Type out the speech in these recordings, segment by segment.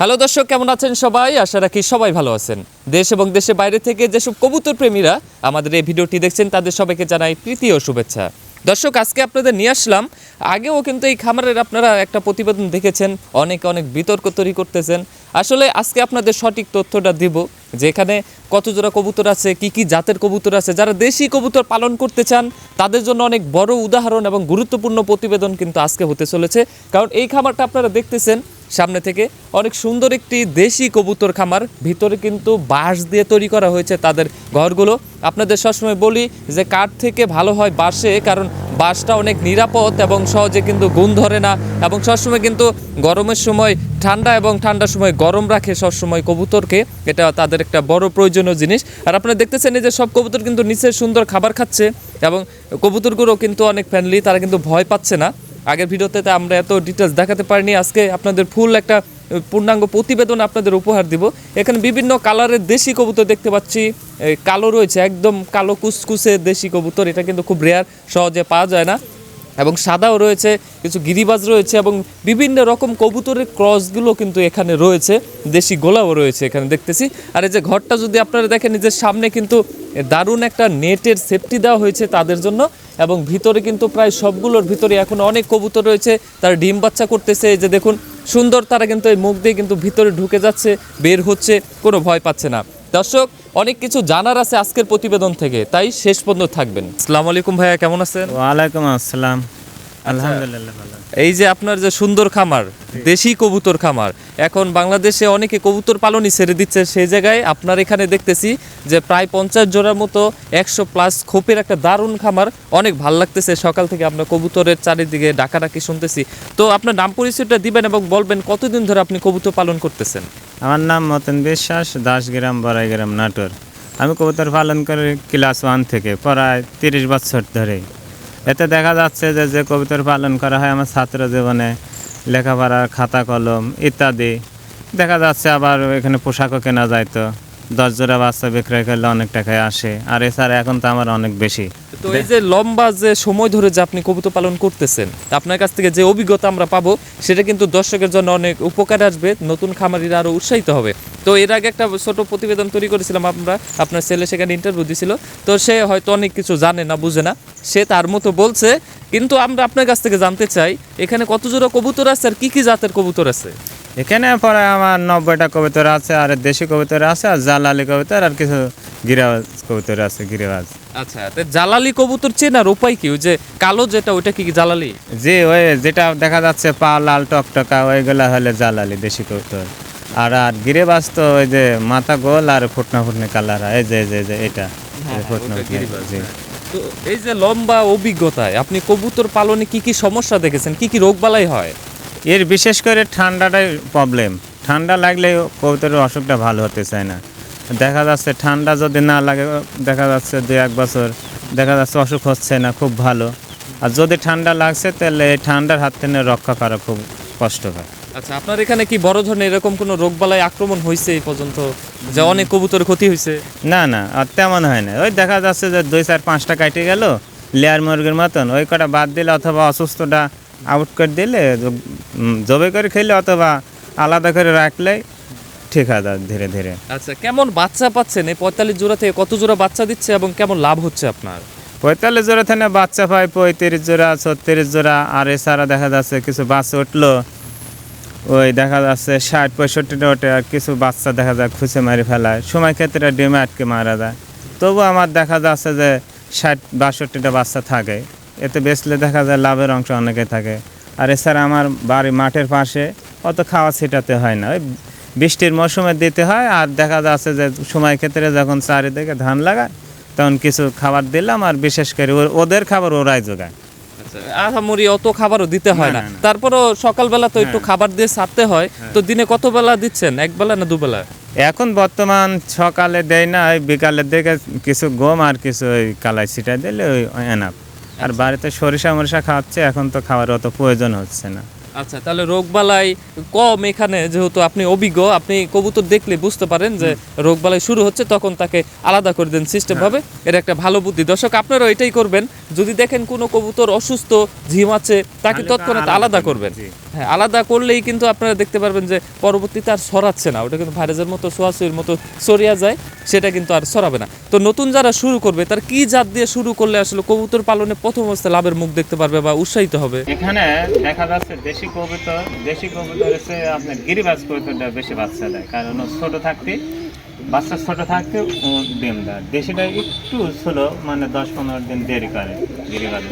Hello দর্শক, কেমন আছেন সবাই? আশা রাখি সবাই ভালো আছেন। দেশ এবং দেশের বাইরে থেকে যেসব কবুতর প্রেমীরা আমাদের এই ভিডিওটি দেখছেন, তাদের সবাইকে জানাই প্রীতি ও শুভেচ্ছা। দর্শক, আজকে আপনাদের নিয়ে আসলাম। আগেও কিন্তু এই খামারের আপনারা একটা প্রতিবেদন দেখেছেন, অনেক অনেক বিতর্ক তৈরি করতেছেন। আসলে আজকে আপনাদের সঠিক তথ্যটা দিব, যে এখানে কত জোড়া কবুতর আছে, কি কি জাতের কবুতর আছে। যারা দেশি কবুতর পালন করতে চান, তাদের জন্য অনেক বড় উদাহরণ এবং গুরুত্বপূর্ণ প্রতিবেদন কিন্তু আজকে হতে চলেছে। কারণ এই খামারটা আপনারা দেখতেছেন সামনে থেকে অনেক সুন্দর একটি দেশি কবুতর খামার। ভিতরে কিন্তু বাঁশ দিয়ে তৈরি করা হয়েছে তাদের ঘরগুলো। আপনাদের সবসময় বলি যে কাঠ থেকে ভালো হয় বাঁশে, কারণ বাঁশটা অনেক নিরাপদ এবং সহজে কিন্তু গুণ ধরে না। এবং সবসময় কিন্তু গরমের সময় ঠান্ডা এবং ঠান্ডার সময় গরম রাখে সবসময় কবুতরকে। এটা তাদের একটা বড় প্রয়োজনীয় জিনিস। আর আপনারা দেখতেছেন যে সব কবুতর কিন্তু নিচে সুন্দর খাবার খাচ্ছে এবং কবুতরগুলো কিন্তু অনেক ফ্যামিলি তারা কিন্তু ভয় পাচ্ছে না। আগের ভিডিওতে আমরা এত ডিটেলস দেখাতে পারিনি। আজকে আপনাদের ফুল একটা পূর্ণাঙ্গ প্রতিবেদন আপনাদের উপহার দিব। এখানে বিভিন্ন কালারের দেশি কবুতর দেখতে পাচ্ছি। কালো রয়েছে, একদম কালো কুসকুসে দেশি কবুতর। এটা কিন্তু খুব রেয়ার সহজে পাওয়া যায় না। এবং সাদাও রয়েছে, কিছু গিরিবাজ রয়েছে এবং বিভিন্ন রকম কবুতরের ক্রসগুলো কিন্তু এখানে রয়েছে, দেশি গোলাও রয়েছে এখানে দেখতেছি। আর এই যে ঘরটা যদি আপনারা দেখেন নিজের সামনে কিন্তু দারুণ একটা নেটের সেফটি দেওয়া হয়েছে তাদের জন্য এবং ভিতরে কিন্তু প্রায় সবগুলোর ভিতরে এখন অনেক কবুতর রয়েছে, তার ডিম বাচ্চা করতেছে। এই যে দেখুন, সুন্দর তারা কিন্তু এই মুখ দিয়ে কিন্তু ভিতরে ঢুকে যাচ্ছে, বের হচ্ছে, কোনো ভয় পাচ্ছে না। দর্শক অনেক কিছু জানার আছে আজকের প্রতিবেদন থেকে তাই শেষ পর্যন্ত থাকবেন। আসসালামু আলাইকুম ভাইয়া কেমন আছেন? ওয়ালাইকুম আসসালাম। আলহামদুলিল্লাহ এই যে আপনার যে সুন্দর খামার দেশি কবুতর খামার এখন বাংলাদেশে অনেকে কবুতর পালনই ছেড়ে দিচ্ছে সেই জায়গায় আপনার এখানে দেখতেছি যে প্রায় পঞ্চাশ জোড়ার মতো একশো প্লাস খোপের একটা দারুণ খামার অনেক ভালো লাগতেছে। সকাল থেকে আপনার কবুতরের চারিদিকে ডাকাডাকি শুনতেছি। তো আপনার নাম পরিচয়টা দিবেন এবং বলবেন কতদিন ধরে আপনি কবুতর পালন করতেছেন? আমার নাম মতন বিশ্বাস দাসগ্রাম বড়াইগ্রাম নাটোর। আমি কবুতর পালন করি ক্লাস ওয়ান থেকে প্রায় তিরিশ বছর ধরে এতে দেখা যাচ্ছে যে যে কবিতার পালন করা হয় আমার ছাত্র জীবনে, লেখাপড়ার খাতা কলম ইত্যাদি। দেখা যাচ্ছে আবার এখানে পোশাকও কেনা যায় তো। দশ জোড়া বাচ্চা বিক্রয় করলে অনেক টাকায় আসে। আর এছাড়া এখন তো আমার অনেক বেশি। তো এই যে লম্বা যে সময় ধরে যে আপনি কবুতর পালন করতেছেন আপনার কাছ থেকে যে অভিজ্ঞতা আমরা পাবো, সেটা কিন্তু দর্শকের জন্য অনেক উপকার আসবে, নতুন খামারিরা আরও উৎসাহিত হবে। তো এর আগে একটা ছোট প্রতিবেদন তৈরি করেছিলাম আমরা, আপনার ছেলে সেখানে ইন্টারভিউ দিছিল, তো সে হয়তো অনেক কিছু জানে না, বুঝে না। সে তার মতো বলছে, কিন্তু আমরা আপনার কাছ থেকে জানতে চাই, এখানে কত জোড়া কবুতর আছে আর কি কি জাতের কবুতর আছে? এখানে পরে আমার নব্বইটা কবিতর আছে আর দেশি কবিতর আছে আর জালালি কবিতর আর কিছু গিরাজ কবিতর আছে গিরিবাজ। আচ্ছা তো জালালি কবুতর চেনার উপায় কি? ওই যে কালো যেটা ওইটা কি জালালি? যে ওই যেটা দেখা যাচ্ছে পা লাল টকটকা ওইগুলা হলে জালালি দেশি কবুতর। আর আর গিরেবাজ তো ওই যে মাথা গোল আর ফুটনা ফুটনি কালার এই যে যে যে এটা। ফুটনা গিরিবাজ, জি। তো এই যে লম্বা অভিজ্ঞতায় আপনি কবুতর পালনে কি কি সমস্যা দেখেছেন? কি কি রোগ বালাই হয়? এর বিশেষ করে ঠান্ডাটাই প্রবলেম ঠান্ডা লাগলে কবুতরের অসুখটা ভালো হতে চায় না। দেখা যাচ্ছে ঠান্ডা যদি না লাগে দেখা যাচ্ছে দু এক বছর দেখা যাচ্ছে অসুখ হচ্ছে না খুব ভালো। আর যদি ঠান্ডা লাগছে তাহলে এই ঠান্ডার হাত থেকে রক্ষা করা খুব কষ্টকর। আচ্ছা আপনার এখানে কি বড় ধরনের এরকম কোনো রোগবালাই আক্রমণ হয়েছে এই পর্যন্ত যে অনেক কবুতর ক্ষতি হয়েছে? না না আর তেমন হয় না। ওই দেখা যাচ্ছে যে দুই চার পাঁচটা কাটে গেল লেয়ার মুরগির মতন। ওই কটা বাদ দিলে অথবা অসুস্থটা আউট করে দিলে জবে করে খেলে অথবা আলাদা করে রাখলে ঠিক আছে ধীরে ধীরে। আচ্ছা কেমন বাচ্চা পাচ্ছেন? এই পঁয়তাল্লিশ জোড়া থেকে কত জোড়া বাচ্চা দিচ্ছে এবং কেমন লাভ হচ্ছে আপনার? পঁয়তাল্লিশ জোড়া থেকে বাচ্চা পায় পঁয়ত্রিশ জোড়া ছত্রিশ জোড়া আর এছাড়া দেখা যাচ্ছে কিছু বাচ্চা উঠল ওই দেখা যাচ্ছে ষাট পঁয়ষট্টিটা ওঠে আর কিছু বাচ্চা দেখা যায় খুঁজে মারি ফেলায়। সময় ক্ষেত্রে ডিমে আটকে মারা যায়। তবু আমার দেখা যাচ্ছে যে ষাট বাষট্টিটা বাচ্চা থাকে। এতে বেচলে দেখা যায় লাভের অংশ অনেকে থাকে। আর এছাড়া আমার বাড়ি মাঠের পাশে অত খাওয়া ছিটাতে হয় না। ওই বৃষ্টির মৌসুমে দিতে হয় আর দেখা যাচ্ছে যে সময় ক্ষেত্রে যখন চারিদিকে ধান লাগায় তখন কিছু খাবার দিলাম আর বিশেষ করে ওদের খাবার ওরাই যোগায়। আচ্ছা আহামরি অত খাবারও দিতে হয় না। তারপরও সকালবেলা তো একটু খাবার দিয়ে ছাড়তে হয়। তো দিনে কত বেলা দিচ্ছেন? এক বেলা না দুবেলা? এখন বর্তমান সকালে দেয় না ওই বিকালের দিকে কিছু গম আর কিছু ওই কালাই ছিটা দিলে ওই এনাফ। আর বাড়িতে সরিষা মরিষা খাওয়াচ্ছে এখন তো খাওয়ার অত প্রয়োজন হচ্ছে না। আচ্ছা তাহলে রোগবালাই কম এখানে যেহেতু আপনি অভিজ্ঞ আপনি কবুতর দেখলে বুঝতে পারেন যে রোগবালাই শুরু হচ্ছে তখন তাকে আলাদা করে দেন সিস্টেম ভাবে এটা একটা ভালো বুদ্ধি। দর্শক আপনারা এটাই করবেন। যদি দেখেন কোনো কবুতর অসুস্থ ঝিম আছে তাকে তৎক্ষণাৎ আলাদা করবেন। হ্যাঁ আলাদা করলেই কিন্তু আপনারা দেখতে পারবেন যে পরবর্তীতে আর ছড়াচ্ছে না। ওটা কিন্তু ভাইরাসের মতো ছোঁয়াছুঁয়ির মতো ছড়িয়ে যায়, সেটা কিন্তু আর ছড়াবে না। তো নতুন যারা শুরু করবে, তার কি জাত দিয়ে শুরু করলে আসলে কবুতর পালনে প্রথম অবস্থায় লাভের মুখ দেখতে পারবে বা উৎসাহিত হবে? এখানে দেখা যাচ্ছে দেশি কবুতর দেশি কবুতর হচ্ছে আপনার গিরিবাজ কবুতরটা বেশি বাচ্চা দেয়। কারণ ছোট থাকতে, বাচ্চা ছোট থাকতে ডিম দেয়। দেশিটা একটু ছিল মানে দশ পনেরো দিন দেরি করে গিরিবাজ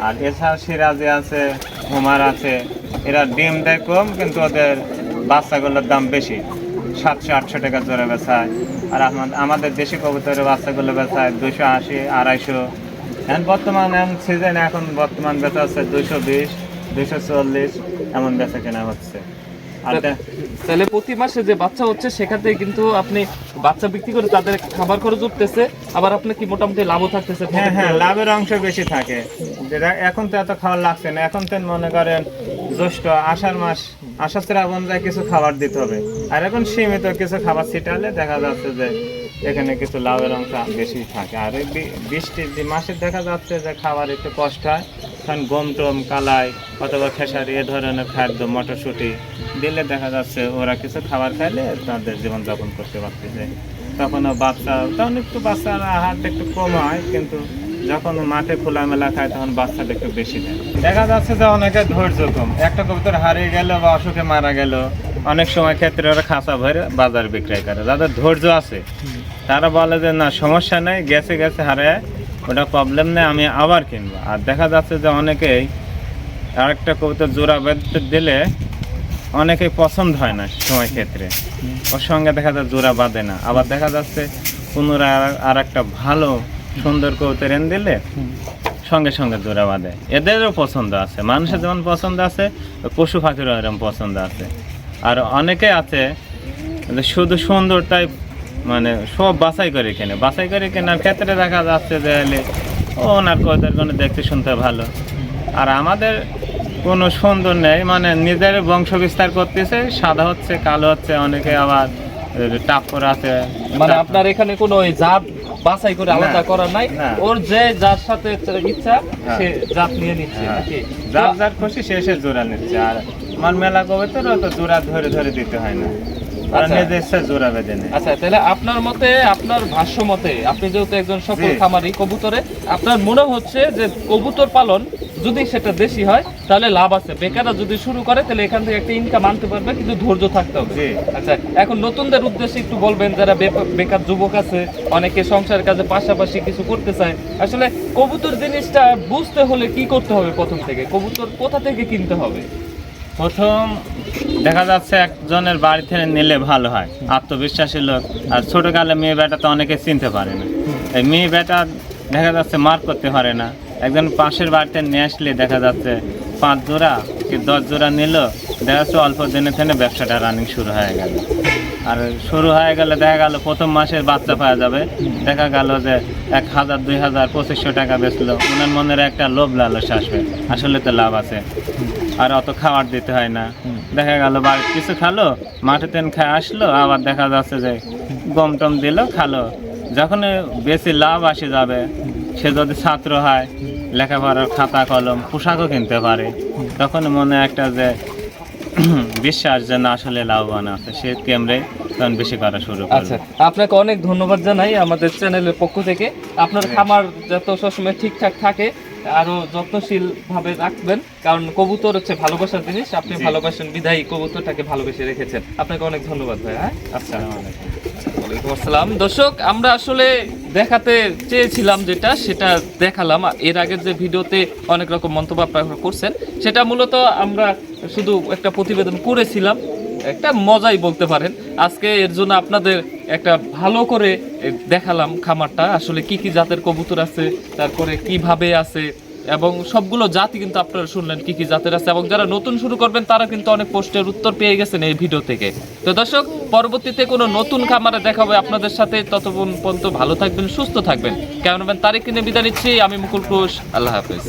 আর এছাড়া সিরাজে আছে, হুমার আছে, এরা ডিম দেয় কম, কিন্তু ওদের বাচ্চাগুলোর দাম বেশি। সাতশো, আটশো টাকা জোরে বেচায়। আর আমা- আমাদের দেশি কবুতরের বাচ্চাগুলো বেচায় দুশো আশি, আড়াইশো। এখন বর্তমান এখন সিজন এখন বর্তমান বেচা হচ্ছে দুশো বিশ দুশো চল্লিশ, এমন বেচা কেনা হচ্ছে। তাহলে প্রতি মাসে যে বাচ্চা হচ্ছে সেখান থেকে কিন্তু আপনি বাচ্চা বিক্রি করে তাদের খাবার খরচ উঠতেছে আবার আপনি কি মোটামুটি লাভও থাকতেছে? হ্যাঁ হ্যাঁ লাভের অংশ বেশি থাকে। যেটা এখন তো এত খাবার লাগছে না। এখন তো মনে করেন জ্যৈষ্ঠ আষাঢ় মাস আষাঢ় শ্রাবণ যায় কিছু খাবার দিতে হবে। আর এখন সীমিত কিছু খাবার ছিটালে দেখা যাচ্ছে যে এখানে কিছু লাভের অংশ বেশি থাকে। আর এই বৃষ্টির যে মাসে দেখা যাচ্ছে যে খাবার একটু কষ্ট হয়, কারণ গম টম, কালাই অথবা খেসারি এ ধরনের খাদ্য, মটরশুঁটি দিলে দেখা যাচ্ছে ওরা কিছু খাবার খাইলে তাদের জীবনযাপন করতে পারতেছে। তখন ও বাচ্চা তখন একটু বাচ্চার আহারটা একটু কম হয়, কিন্তু যখন মাঠে খোলামেলা খায় তখন বাচ্চাটা একটু বেশি দেয়। দেখা যাচ্ছে যে অনেকে ধৈর্য কম। একটা কবুতর হারিয়ে গেল বা অসুখে মারা গেল অনেক সময় ক্ষেত্রে ওরা খাঁচা ভরে বাজার বিক্রয় করে। যাদের ধৈর্য আছে, তারা বলে যে, না, সমস্যা নেই, গেছে গেছে হারে ওটা প্রবলেম নেই, আমি আবার কিনবো। আর দেখা যাচ্ছে যে অনেকেই আরেকটা কবুতর জোড়া বেঁধে দিলে অনেকেই পছন্দ হয় না সময় ক্ষেত্রে। ওর সঙ্গে দেখা যায় জোড়া বাঁধে না। আবার দেখা যাচ্ছে পুনরায় আর একটা ভালো, সুন্দর কবুতর এনে দিলে সঙ্গে সঙ্গে জোড়া বাঁধে। এদেরও পছন্দ আছে। মানুষের যেমন পছন্দ আছে, পশু পাখিরও এরকম পছন্দ আছে। আর অনেকে আছে শুধু সুন্দরটাই মানে সব বাছাই করে কেনে। বাছাই করে কেনার ক্ষেত্রে দেখা যাচ্ছে যে ওনার কবুতর কোনো দেখতে শুনতে ভালো। আর আমাদের কোনো সুন্দর নেই মানে নিজের বংশ বিস্তার করতেছে সাদা হচ্ছে কালো হচ্ছে অনেকে আবার টাপ্পর আছে। মানে আপনার এখানে কোনো জাত বাছাই করে আলাদা না, করার নাই? ওর যে যার সাথে ইচ্ছা হ্যাঁ। সে জাত নিয়ে নিচ্ছে হ্যাঁ। যার যার খুশি সে সে জোড়া নিচ্ছে। আর আমার মেলা কবে তো তো জোড়া ধরে ধরে দিতে হয় না। আচ্ছা। আচ্ছা তাহলে আপনার মতে আপনার ভাষ্য মতে আপনি যেহেতু একজন সফল খামারি কবুতরে আপনার মনে হচ্ছে যে কবুতর পালন যদি সেটা দেশি হয় তাহলে লাভ আছে। বেকাররা যদি শুরু করে তাহলে এখান থেকে একটা ইনকাম আনতে পারবে কিন্তু ধৈর্য থাকতে হবে। আচ্ছা এখন নতুনদের উদ্দেশ্যে একটু বলবেন যারা বেকার যুবক আছে অনেকে সংসার কাজে পাশাপাশি কিছু করতে চায়। আসলে কবুতর জিনিসটা বুঝতে হলে কি করতে হবে প্রথম থেকে? কবুতর কোথা থেকে কিনতে হবে? প্রথম দেখা যাচ্ছে একজনের বাড়ি থেকে নিলে ভালো হয়। আত্মবিশ্বাসী লোক। আর ছোটোকালে মেয়ে বেটা তো অনেকে চিনতে পারে না। এই মেয়ে বেটা দেখা যাচ্ছে মার করতে পারে না। একজন পাশের বাড়িতে নিয়ে আসলে দেখা যাচ্ছে পাঁচ জোড়া কি দশ জোড়া নিল। দেখা যাচ্ছে অল্প দিনে থেকে ব্যবসাটা রানিং শুরু হয়ে গেল। আর শুরু হয়ে গেলে দেখা গেল প্রথম মাসের বাচ্চা পাওয়া যাবে। দেখা গেল যে এক হাজার, দুই হাজার, পঁচিশশো টাকা বেচলো। ওনার মনের একটা লোভ লালস আসবে। আসলে তো লাভ আছে। আর অত খাবার দিতে হয় না। দেখা গেল বাড়ি কিছু খালো, মাঠে তেন খায় আসলো, আবার দেখা যাচ্ছে যে গম টম দিল, খালো। যখন বেশি লাভ আসে যাবে, সে যদি ছাত্র হয়, লেখাপড়ার খাতা, কলম, পোশাকও কিনতে পারে। তখন মনে একটা যে বিশ্বাস যে না আসলে লাভবান আছে। সে কেমরে তখন বেশি করা শুরু আচ্ছা আপনাকে অনেক ধন্যবাদ জানাই আমাদের চ্যানেলের পক্ষ থেকে। আপনার খামার যত সবসময় ঠিকঠাক থাকে আরও যত্নশীল ভাবে রাখবেন কারণ কবুতর হচ্ছে ভালোবাসার জিনিস। আপনি ভালোবাসেন বিধায়ী কবুতরটাকে ভালোবেসে রেখেছেন। আপনাকে অনেক ধন্যবাদ ভাই হ্যাঁ? আলাইকুম। ওয়ালাইকুম আসসালাম। দর্শক আমরা আসলে দেখাতে চেয়েছিলাম যেটা সেটা দেখালাম। এর আগের যে ভিডিওতে অনেক রকম মন্তব্য আপনারা করছেন সেটা মূলত আমরা শুধু একটা প্রতিবেদন করেছিলাম। একটা মজাই বলতে পারেন। আজকে এর জন্য আপনাদের একটা ভালো করে দেখালাম খামারটা, আসলে কি কি জাতের কবুতর আছে, তারপরে কীভাবে আছে, এবং সবগুলো জাতি কিন্তু আপনারা শুনলেন কি কি জাতের আছে, এবং যারা নতুন শুরু করবেন, তারা কিন্তু অনেক প্রশ্নের উত্তর পেয়ে গেছেন এই ভিডিও থেকে। তো দর্শক, পরবর্তীতে কোনো নতুন খামারে দেখা হবে আপনাদের সাথে। ততক্ষণ পর্যন্ত ভালো থাকবেন, সুস্থ থাকবেন। ক্যামেরাম্যান তারিখ কিনে বিদায় নিচ্ছি। আমি মুকুল ঘোষ, আল্লাহ হাফেজ।